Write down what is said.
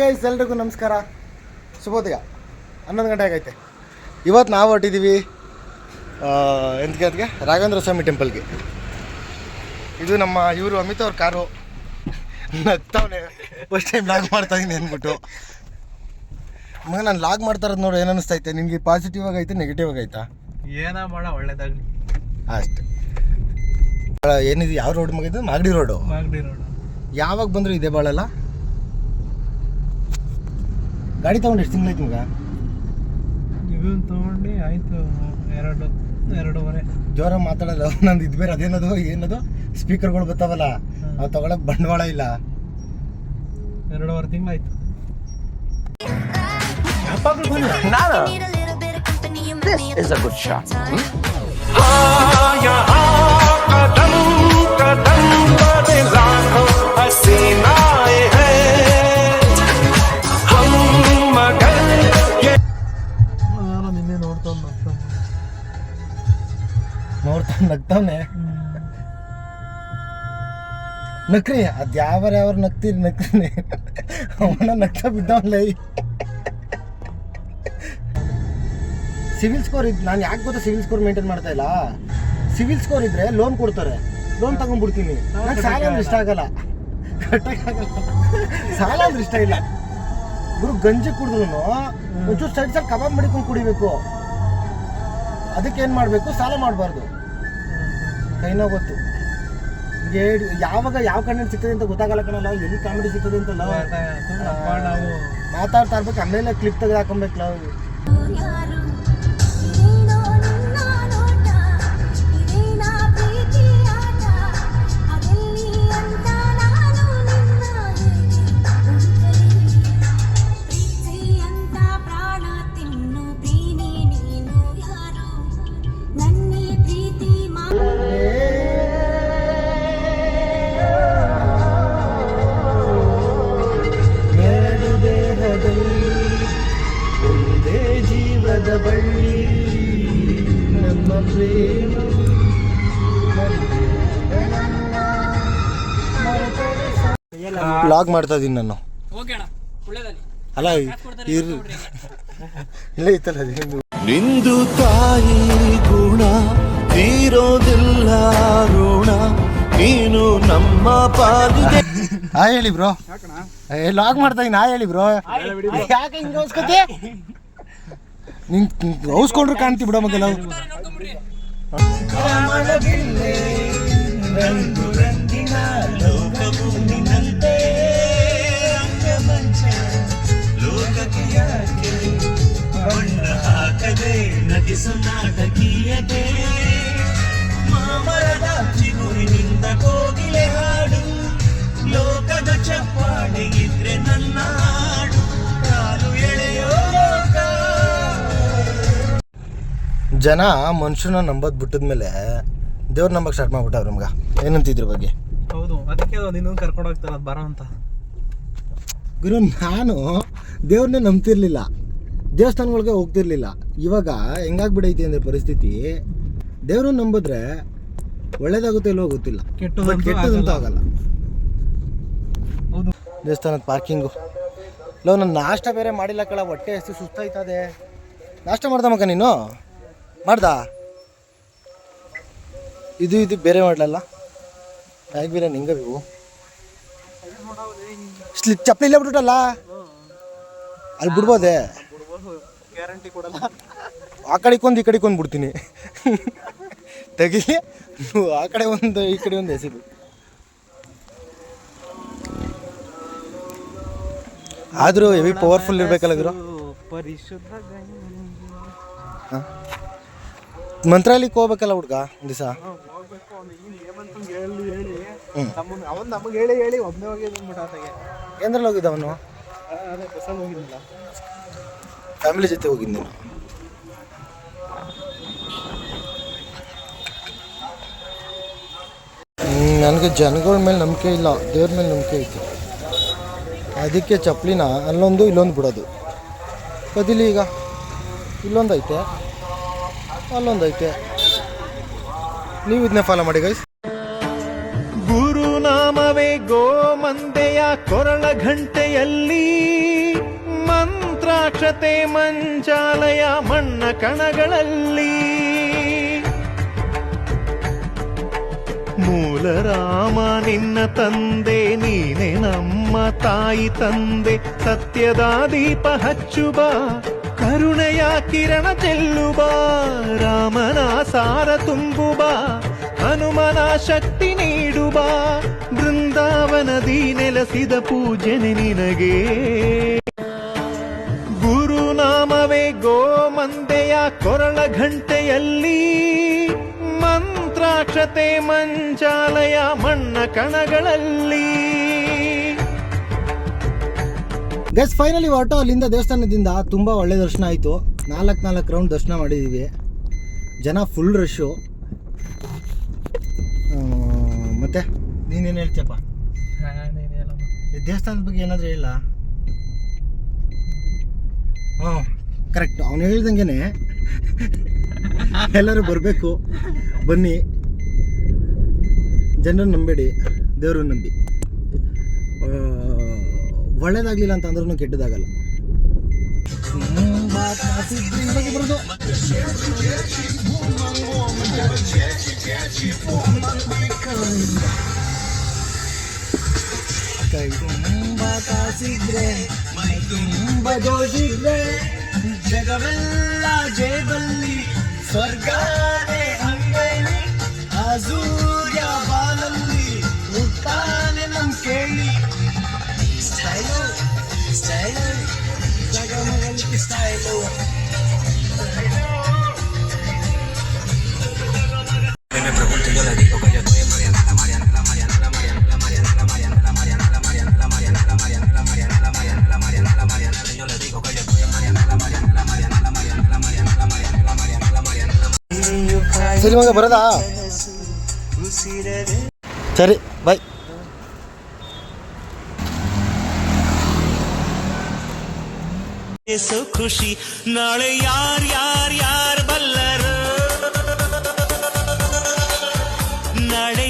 Guys ಎಲ್ರಿಗೂ ನಮಸ್ಕಾರ. ಶುಭೋದಯ ಹನ್ನೊಂದು ಗಂಟೆ ಆಗೈತೆ. ಇವತ್ತು ನಾವು ಹೊಟ್ಟಿದ್ದೀವಿ ಎಂತಕ್ಕೆ ಅದಕ್ಕೆ ರಾಘವೇಂದ್ರ ಸ್ವಾಮಿ ಟೆಂಪಲ್ಗೆ ಇದು ನಮ್ಮ ಇವರು ಅಮಿತ್ ಅವ್ರ ಕಾರು. ನಗ್ತಾವನೆ. ಫಸ್ಟ್ ಟೈಮ್ ಲಾಗ್ ಮಾಡ್ತಾ ಇದೀನಿ ಅಂದ್ಬಿಟ್ಟು. ಮಗ ನಾನು ಲಾಗ್ ಮಾಡ್ತಾ ಇರೋದು ನೋಡಿ ಏನು ಅನಿಸ್ತೈತೆ ನಿನಗೆ ಪಾಸಿಟಿವ್ ಆಗೈತೆ ನೆಗೆಟಿವ್ ಆಗೈತಾ ಏನೋ ಮಾಡ ಒಳ್ಳೇದಾಗಲಿ ಅಷ್ಟೆ. ಏನಿದೆ ಯಾವ ರೋಡ್ ಮಗಿದ್ದು ಮಾಗಡಿ ರೋಡು ಮಾಗಡಿ ರೋಡು ಯಾವಾಗ ಬಂದರೂ ಇದೆ ಬಾಳಲ್ಲ? ಗಾಡಿ ತಗೊಂಡು ಎಷ್ಟು ತಿಂಗಳಾಯ್ತು ಮಗ? ಇವನ್ ತಗೊಂಡು ಆಯ್ತು ಎರಡು ಎರಡೂವರೆ. ಜೋರ ಮಾತಾಡೋದು ನಂದು ಇದು ಬೇರೆ ಅದೇನದು ಏನದು? ಸ್ಪೀಕರ್ಗಳು ಬರ್ತಾವಲ್ಲ ಅವು ತಗೊಳಕ್ ಬಂಡವಾಳ ಇಲ್ಲ. ಎರಡೂವರೆ ತಿಂಗಳಾಯ್ತು. ನಾನು. This is a good shot. Hmm? ನಗ್ತಾವನೆ. ನಕ್ರಿ, ಅದ್ ಯಾವ್ಯಾರ ಯಾವ್ರ ನಗ್ತೀರಿ ನಕ್ರಿ ಅವನ ನಗ್ತಾ ಲೈ ಸಿವಿಲ್ ಸ್ಕೋರ್ ಇದ್ ನಾನು ಯಾಕೆ ಗೊತ್ತಾ ಸಿವಿಲ್ ಸ್ಕೋರ್ ಮೇಂಟೈನ್ ಮಾಡ್ತಾ ಇಲ್ಲ? ಸಿವಿಲ್ ಸ್ಕೋರ್ ಇದ್ರೆ ಲೋನ್ ಕೊಡ್ತಾರೆ. ಲೋನ್ ತಗೊಂಡ್ಬಿಡ್ತೀನಿ. ಸಾಲ ಅಂದ್ರೆ ಇಷ್ಟ ಆಗಲ್ಲ. ಸಾಲ ಅಂದ್ರೆ ಇಷ್ಟ ಇಲ್ಲ. ಗುರು ಗಂಜಿ ಕುಡಿದ್ರು ಒಂಚೂರು ಸೈಡ್ ಸೈಡ್ ಕಬಾಬ್ ಮಡಿಕೊಂಡು ಕುಡಿಬೇಕು. ಅದಕ್ಕೆ ಏನು ಮಾಡಬೇಕು? ಸಾಲ ಮಾಡಬಾರ್ದು. ಕೈನೋ ಗೊತ್ತು. ಯಾವಾಗ ಯಾವ ಕಣ್ಣಲ್ಲಿ ಸಿಗ್ತದೆ ಅಂತ ಗೊತ್ತಾಗಲ್ಲ ಕಣಲ್ಲ ಎಲ್ಲಿ ಕಾಮಿಡಿ ಸಿಗ್ತದೆ ಅಂತಲ್ಲ ಅಪ್ಪ ನಾವು. ಮಾತಾಡ್ತಾ ಇರ್ಬೇಕು ಆಮೇಲೆ ಕ್ಲಿಪ್ ತೆಗೆದು ಹಾಕೊಬೇಕು ಯಾರು ಬ್ಲಾಗ್ ಮಾಡ್ತಾ ಇದೀನಿ ನಾನು. ಅಲ್ಲ ಇರ್ ಇಲ್ಲೇ ಇತ್ತಲ್ಲ ನಿಂದು ತಾಯಿ ಗುಣ ತೀರೋದಿಲ್ಲ ಋಣ ನೀನು ನಮ್ಮ ಪಾಲಿಗೆ ಆ ಹೇಳಿ ಬ್ರೋ ಏ ಲಾಗ್ ಮಾಡ್ತಾ ಇದ್ದೀನಿ ಆ ಹೇಳಿ ಬ್ರೋ ಯಾಕೆ ಹಿಂಗೆ ಹೊಸ್ಕೊತಿ ನಿನ್ ಹೌಸ್ಕೊಂಡ್ರು ಕಾಣ್ತಿ ಬಿಡೋ ಮಗಲ್ಲ రంగు రంగిన లోక. ಜನ ಮನುಷ್ಯನ ನಂಬೋದ್ ಬಿಟ್ಟದ್ಮೇಲೆ ದೇವ್ರ ನಂಬಕ್ ಸ್ಟಾರ್ಟ್ ಮಾಡ್ಬಿಟ್ಟವ್ರ ನಮ್ಗ. ಏನಂತಿದ್ರ ಬಗ್ಗೆ? ಹೌದು ಅದಕ್ಕೆ ಇನ್ನೊಂದು ಕರ್ಕೊಂಡು ಹೋಗ್ತಾರ ಅದು ಬರೋ ಅಂತ. ಗುರು ನಾನು ದೇವ್ರನ್ನೇ ನಂಬ್ತಿರ್ಲಿಲ್ಲ. ದೇವಸ್ಥಾನಗಳಿಗೆ ಹೋಗ್ತಿರ್ಲಿಲ್ಲ. ಇವಾಗ ಹೆಂಗಾಗ್ಬಿಡೈತಿ ಅಂದ್ರೆ ಪರಿಸ್ಥಿತಿ ದೇವ್ರನ್ನ ನಂಬಿದ್ರೆ ಒಳ್ಳೇದಾಗುತ್ತೆ ಇಲ್ವೋ ಗೊತ್ತಿಲ್ಲ. ಕೆಟ್ಟದಂತೂ ಆಗಲ್ಲ. ಹೌದು. ದೇವಸ್ಥಾನದ ಪಾರ್ಕಿಂಗು ಲೋ ನಾನು ನಾಷ್ಟ ಬೇರೆ ಮಾಡಿಲ್ಲ ಕಳ ಹೊಟ್ಟೆ ಎಷ್ಟು ಸುಸ್ತಾಯ್ತದೆ. ನಾಷ್ಟ ಮಾಡ್ದಮ್ಮಕ್ಕ ನೀನು? ಮಾಡ್ದ? ಇದು ಇದು ಬೇರೆ ಮಾಡಲಲ್ಲ? ಬ್ಯಾಗ್ ಬೇರೆ ನಿಂಗೆ ಬೇಕು. ಸ್ಲಿಪ್ ಚಪ್ಪಲಿ ಇಲ್ಲ ಬಿಟ್ಬಿಟ್ಟಲ್ಲ? ಅಲ್ಲಿ ಬಿಡ್ಬೋದೆ? ಆ ಕಡೆಗೊಂದು ಈ ಕಡೆಗೊಂದು ಬಿಡ್ತೀನಿ. ತೆಗಿಲಿ. ಆ ಕಡೆ ಒಂದು ಈ ಕಡೆ ಒಂದು ಎಸಿದು ಆದರೂ ಹೆವಿ ಪವರ್ಫುಲ್ ಇರ್ಬೇಕಲ್ಲ ಇದ್ರು ಪರಿಶುದ್ಧ ಹಾಂ? ಮಂತ್ರಾಲಯಕ್ಕೆ ಹೋಗ್ಬೇಕಲ್ಲ ಹುಡ್ಗ ಒಂದು ದಿವಸ? ಹೋಗ್ಬೇಕು. ಅವ್ನು ಈ ಹೇಳಿ ಹೇಳಿ. ಹ್ಮ್. ನಮ್ಮನ್ನ ಅವನ್ ನಮಗೆ ಹೇಳಿ ಹೇಳಿ ಒಬ್ಬನೇ ಹೋಗಿ ಬಂದ್ಬಿಟ್ಟ ಆತಗೆ. ಏನ್ರಲ್ಲಿ ಹೋಗಿದ್ದ ಅವನು? ಅದೇ ಬಸ್ಸಲ್ಲಿ ಹೋಗಿದ್ದಿಲ್ಲ ಫ್ಯಾಮಿಲಿ ಜೊತೆ ಹೋಗಿದ್ದೆ ನಾನು? ನನಗೆ ಜನಗಳ ಮೇಲೆ ನಂಬಿಕೆ ಇಲ್ಲ. ದೇವ್ರ ಮೇಲೆ ನಂಬಿಕೆ ಐತೆ. ಅದಕ್ಕೆ ಚಪ್ಪಲಿನ ಅಲ್ಲೊಂದು ಇಲ್ಲೊಂದು ಬಿಡೋದು. ಕದಿಲಿ ಈಗ. ಇಲ್ಲೊಂದು ಐತೆ. ಅಲ್ಲೊಂದು ಐತೆ. ನೀವು ಇದನ್ನೇ ಫಾಲೋ ಮಾಡಿ ಗೈಸ್ ಗುರುನಾಮವೇ ಗೋಮಂದೆಯ ಕೊರಳ ಘಂಟೆಯಲ್ಲಿ ಮಂತ್ರಾಕ್ಷತೆ ಮಂಚಾಲಯ ಮಣ್ಣ ಕಣಗಳಲ್ಲಿ ಮೂಲ ರಾಮ ನಿನ್ನ ತಂದೆ, ನೀನೆ ನಮ್ಮ ತಾಯಿ ತಂದೆ, ಸತ್ಯದ ದೀಪ ಹಚ್ಚುಬ ಕರುಣೆಯ ಕಿರಣ ಚೆಲ್ಲುಬ, ರಾಮನ ಸಾರ ತುಂಬುಬ, ಹನುಮನ ಶಕ್ತಿ ನೀಡುಬ, ಬೃಂದಾವನದಿ ನೆಲೆಸಿದ ಪೂಜನೆ ನಿನಗೆ. ಗುರುನಾಮವೇ ಗೋಮಂದೆಯ ಕೊರಳ ಘಂಟೆಯಲ್ಲಿ, ಮಂತ್ರಾಕ್ಷತೆ ಮಂಚಾಲಯ ಮಣ್ಣ ಕಣಗಳಲ್ಲಿ. ಗಸ್ ಫೈನಲಿ ಹೊರಟು ಅಲ್ಲಿಂದ ದೇವಸ್ಥಾನದಿಂದ. ತುಂಬ ಒಳ್ಳೆ ದರ್ಶನ ಆಯಿತು. ನಾಲ್ಕು ನಾಲ್ಕು ರೌಂಡ್ ದರ್ಶನ ಮಾಡಿದ್ದೀವಿ ಜನ ಫುಲ್ ರಶ್ಶು ಮತ್ತೆ ನೀನೇನು ಹೇಳ್ತೀಯಪ್ಪ? ದೇವಸ್ಥಾನದ ಬಗ್ಗೆ ಏನಾದರೂ ಹೇಳ. ಹ್ಞೂ ಕರೆಕ್ಟ್ ಅವನು ಹೇಳ್ದಂಗೆ ಎಲ್ಲರೂ ಬರಬೇಕು. ಬನ್ನಿ. ಜನರನ್ನು ನಂಬೇಡಿ. ದೇವ್ರನ್ನ ನಂಬಿ. ಒಳ್ಳೇದಾಗ್ಲಿಲ್ಲ ಅಂತ ಅಂದ್ರೂ ಕೆಟ್ಟದಾಗಲ್ಲ. ಕೈ ಜಗವೆಲ್ಲ ಜೇಬಲ್ಲಿ ಸ್ವರ್ಗಾನೇ ಅಂಗೈಲಿ ಆ வாங்க பிரதா சரி பை ಖುಷಿ ನಾಳೆ ಯಾರ್ ಯಾರ್ ಯಾರ್ ಬಲ್ಲರು ನಾಳೆ